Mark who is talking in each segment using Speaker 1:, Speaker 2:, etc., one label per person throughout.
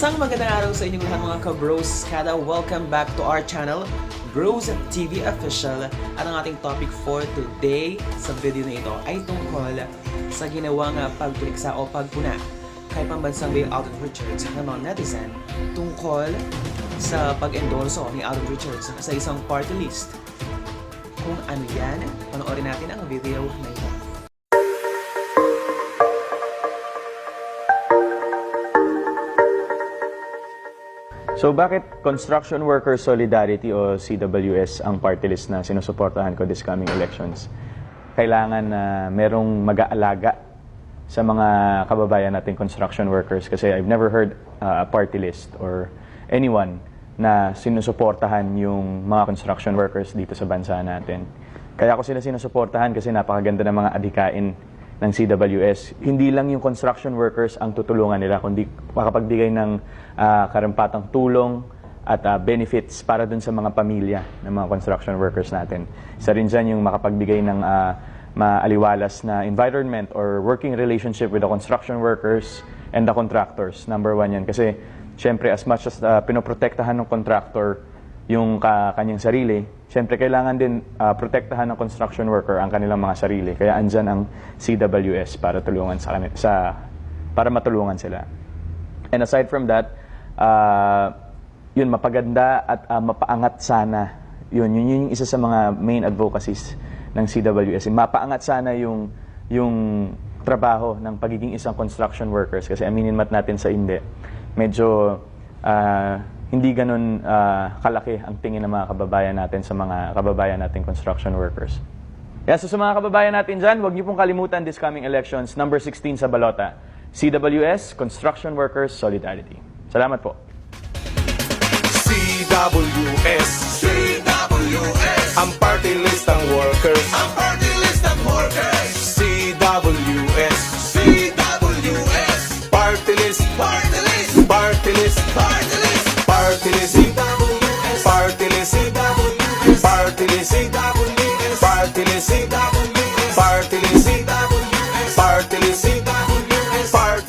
Speaker 1: Isang magandang araw sa inyong lahat mga ka-bros kada. Welcome back to our channel, Bros TV Official. At ang ating topic for today sa video na ito ay tungkol sa ginawang pagtuliksa o pagpuna kay pambansang Bay Alden Richards ng mga netizen tungkol sa pag-endorso ni Alden Richards sa isang party list. Kung ano yan, panoorin natin ang video na ito.
Speaker 2: So bakit Construction Workers Solidarity o CWS ang party list na sinusuportahan ko this coming elections? Kailangan na merong mag-aalaga sa mga kababayan nating construction workers kasi I've never heard uh, a party list or anyone na sinusuportahan yung mga construction workers dito sa bansa natin. Kaya ako sila sinusuportahan kasi napakaganda ng mga adhikain ng CWS. Hindi lang yung construction workers ang tutulungan nila, kundi makapagbigay ng ah, karampatang tulong at ah, benefits para dun sa mga pamilya ng mga construction workers natin. Isa rin dyan yung makapagbigay ng ah, maaliwalas na environment or working relationship with the construction workers and the contractors. Number one yan. Kasi, syempre, as much as ah, pinoprotektahan ng contractor yung ka, kanyang sarili, syempre kailangan din ah, protektahan ng construction worker ang kanilang mga sarili. Kaya andyan ang CWS para tulungan sa, sa para matulungan sila. And aside from that, ah, yun mapaganda at ah, mapaangat sana. Yun, yun, yun yung isa sa mga main advocacies ng CWS. Mapaangat sana yung yung trabaho ng pagiging isang construction workers kasi aminin mat natin sa hindi. Medyo ah, hindi ganun ah, kalaki ang tingin ng mga kababayan natin sa mga kababayan nating construction workers. Kaya so sa mga kababayan natin dyan, huwag niyo pong kalimutan this coming elections, number 16 sa balota. CWS, Construction Workers Solidarity. Salamat po.
Speaker 3: CWS CWS Ang party list ng workers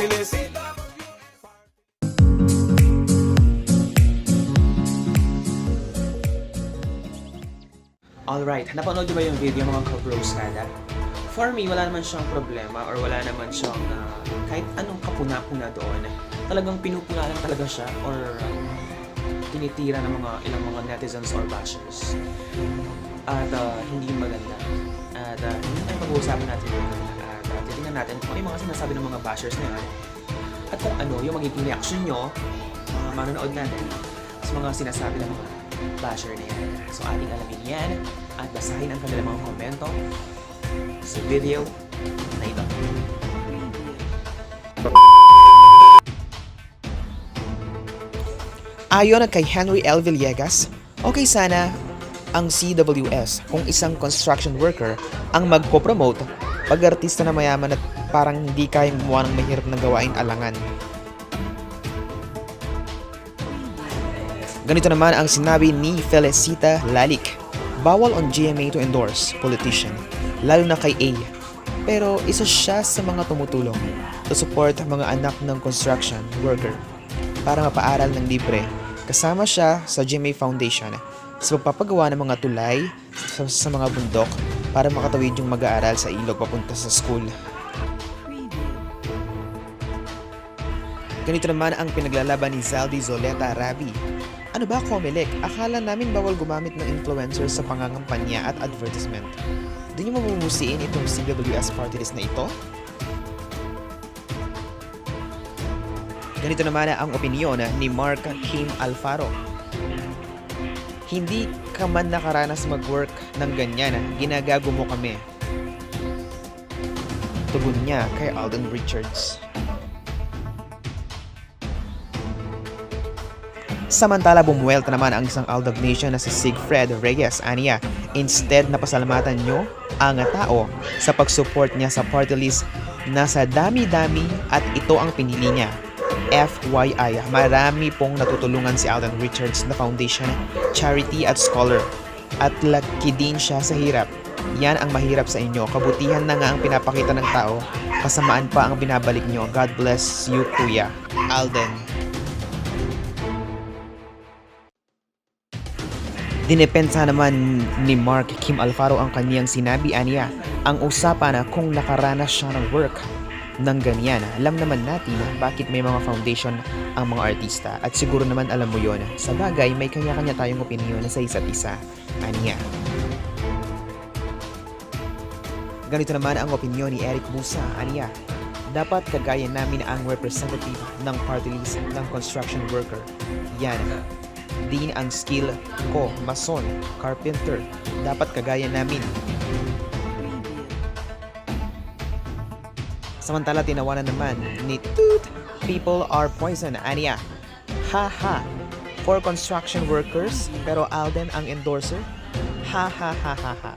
Speaker 3: CWS
Speaker 1: Alright, napanood niyo ba yung video mga ka-bros kada? For me, wala naman siyang problema or wala naman siyang ah, kahit anong kapuna-puna doon. Talagang pinupuna lang talaga siya or um, tinitira ng mga ilang mga netizens or bashers. At ah, hindi maganda. At uh, hindi tayo pag-uusapan natin yun. Uh, titingnan natin kung ano yung mga sinasabi ng mga bashers na yan. At kung ano yung magiging reaction nyo, mga manonood natin, sa mga sinasabi ng mga basher na yan. So ating alamin yan at basahin ang kanilang mga komento sa video na ito.
Speaker 4: Ayon kay Henry L. Villegas, okay sana ang CWS kung isang construction worker ang magpo-promote pag artista na mayaman at parang hindi kayang gumawa ng mahirap na gawain alangan. Ganito naman ang sinabi ni Felicita Lalik. Bawal on GMA to endorse politician, lalo na kay A. Pero isa siya sa mga tumutulong to support mga anak ng construction worker para mapaaral ng libre. Kasama siya sa GMA Foundation sa pagpapagawa ng mga tulay sa, sa mga bundok para makatawid yung mag-aaral sa ilog papunta sa school. Ganito naman ang pinaglalaban ni Zaldi Zoleta Rabi. Ano ba, Comelec? Akala namin bawal gumamit ng influencers sa pangangampanya at advertisement. Doon niyo mamumusiin itong CWS party list na ito? Ganito naman ang opinyon ni Mark Kim Alfaro. Hindi ka man nakaranas mag-work ng ganyan, ginagago mo kami. Tugon niya kay Alden Richards. Samantala bumuwelta naman ang isang Aldab Nation na si Sigfred Reyes Ania. Instead na pasalamatan nyo ang tao sa pag-support niya sa party list na sa dami-dami at ito ang pinili niya. FYI, marami pong natutulungan si Alan Richards na foundation, charity at scholar. At laki din siya sa hirap. Yan ang mahirap sa inyo. Kabutihan na nga ang pinapakita ng tao. Kasamaan pa ang binabalik nyo. God bless you, Kuya. Alden. Dinepensa naman ni Mark Kim Alfaro ang kaniyang sinabi aniya ang usapan na kung nakaranas siya ng work ng ganyan. Alam naman natin bakit may mga foundation ang mga artista at siguro naman alam mo yon. Sa bagay, may kanya-kanya tayong opinion sa isa't isa. Aniya. Ganito naman ang opinion ni Eric Musa, aniya. Dapat kagaya namin ang representative ng party list ng construction worker. Yan. Din ang skill ko, mason, carpenter. Dapat kagaya namin. Samantala tinawanan naman ni Toot, people are poison, aniya. Ha ha. For construction workers, pero Alden ang endorser? Ha ha ha ha ha.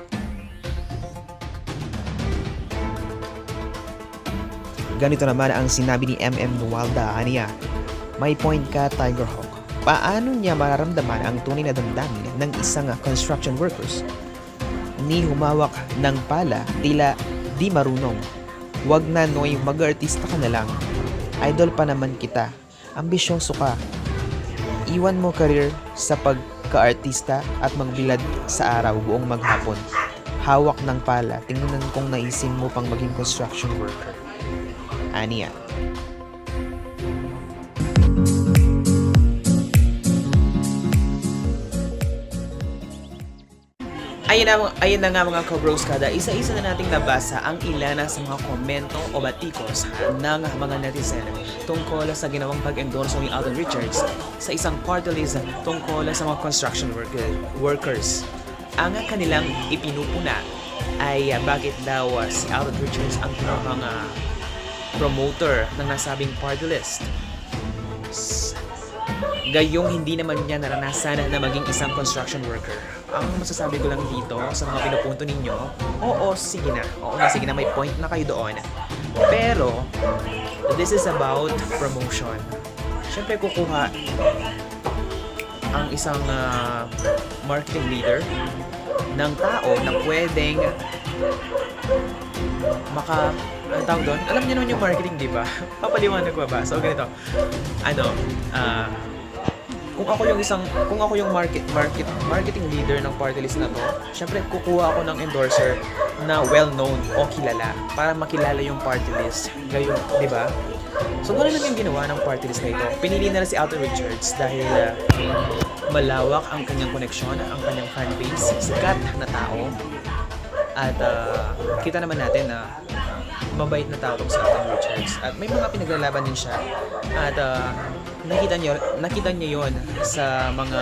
Speaker 4: Ganito naman ang sinabi ni MM Nuwalda, aniya. May point ka, Tiger Hawk. Paano niya mararamdaman ang tunay na damdamin ng isang construction workers? Ni humawak ng pala, tila di marunong. Wag na noy, mag-artista ka na lang. Idol pa naman kita. Ambisyoso ka. Iwan mo career sa pagka-artista at magbilad sa araw buong maghapon. Hawak ng pala, tingnan kung naisin mo pang maging construction worker. Aniya.
Speaker 1: Ayun na, ayun na nga mga ka-bros kada, isa-isa na nating nabasa ang ilan sa mga komento o batikos ng mga netizen tungkol sa ginawang pag-endorso ni Alden Richards sa isang party list tungkol sa mga construction worker, workers. Ang kanilang ipinupuna ay ah, bakit daw ah, si Alden Richards ang pinakang ah, promoter ng nasabing party list. Gayong hindi naman niya naranasan na maging isang construction worker. Ang masasabi ko lang dito sa mga pinupunto ninyo, oo, sige na. Oo na, sige na, may point na kayo doon. Pero, this is about promotion. Siyempre, kukuha ang isang ah, marketing leader ng tao na pwedeng maka ano tawag doon? Alam niyo naman yung marketing, di ba? Papaliwanag ko ba? So, ganito. Ano, ah, kung ako yung isang, kung ako yung market, market, marketing leader ng party list na to, syempre kukuha ako ng endorser na well-known o kilala para makilala yung party list. Gayon, di ba? So, gano'n lang yung ginawa ng party list na ito. Pinili na si Alton Richards dahil ah, malawak ang kanyang koneksyon, ang kanyang fanbase, sikat na tao. At ah, kita naman natin na mabait na tong si Alton Richards. At may mga pinaglalaban din siya. At ah, nakita niyo nakita niyo yon sa mga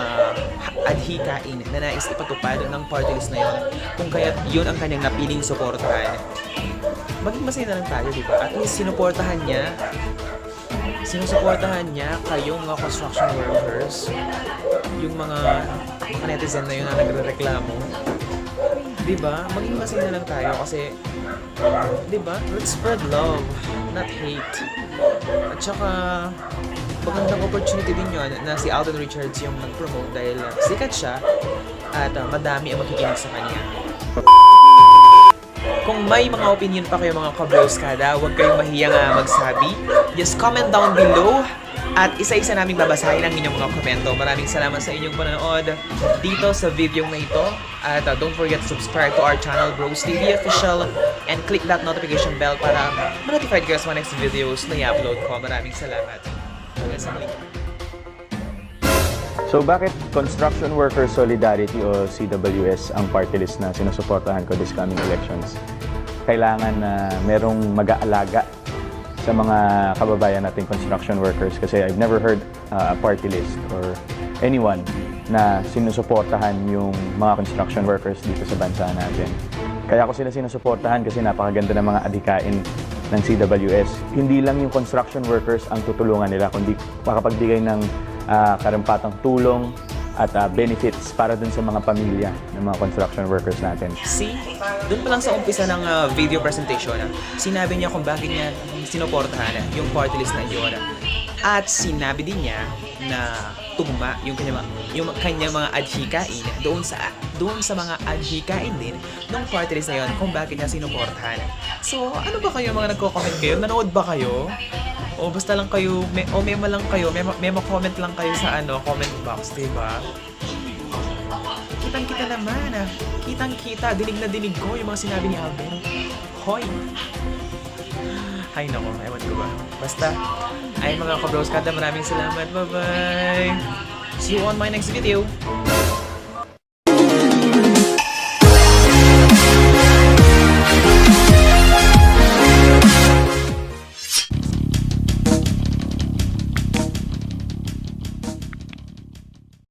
Speaker 1: adhikain na nais ipatupad ng party list na yon. Kung kaya yun ang kanyang napiling suportahan. Maging masaya na lang tayo, di ba? At least sinuportahan niya sinusuportahan niya kayong mga construction workers, yung mga, mga netizen na yun na nagre-reklamo. Di ba? Maging masaya na lang tayo kasi, di ba? Let's spread love, not hate. At saka, magandang opportunity din yun na si Alden Richards yung nag-promote dahil uh, sikat siya at uh, madami ang makikinig sa kanya. Kung may mga opinion pa kayo mga ka-bros kada, huwag kayong mahiyang ah, magsabi. Just comment down below at isa-isa naming babasahin ang inyong mga komento. Maraming salamat sa inyong panonood dito sa video na ito. At ah, don't forget to subscribe to our channel, Bros TV Official, and click that notification bell para ma-notified kayo sa mga next videos na i-upload ko. Maraming salamat. Hanggang sa muli.
Speaker 2: So bakit Construction Worker Solidarity o CWS ang party list na sinusuportahan ko this coming elections? Kailangan na merong mag-aalaga sa mga kababayan nating construction workers kasi I've never heard uh, a party list or anyone na sinusuportahan yung mga construction workers dito sa bansa natin. Kaya ako sila sinusuportahan kasi napakaganda ng mga adhikain ng CWS. Hindi lang yung construction workers ang tutulungan nila, kundi makapagbigay ng ah, karampatang tulong at ah, benefits para dun sa mga pamilya ng mga construction workers natin.
Speaker 1: See, doon pa lang sa umpisa ng uh, video presentation, ah, sinabi niya kung bakit niya sinuportahan ah, yung party list na yun. At sinabi din niya na tugma yung kanya yung kanyang mga adhikain doon sa doon sa mga adhikain din ng party list na yun kung bakit niya sinuportahan. So, ano ba kayo mga nagko-comment kayo? Nanood ba kayo? O basta lang kayo, may, o memo lang kayo, memo, memo comment lang kayo sa ano, comment box, di ba? kitang kita naman ah. Kitang kita, dinig na dinig ko yung mga sinabi ni Alden. Hoy! Ay nako, ewan ko ba. Basta, ay mga kabros kada maraming salamat. Bye-bye! See you on my next video!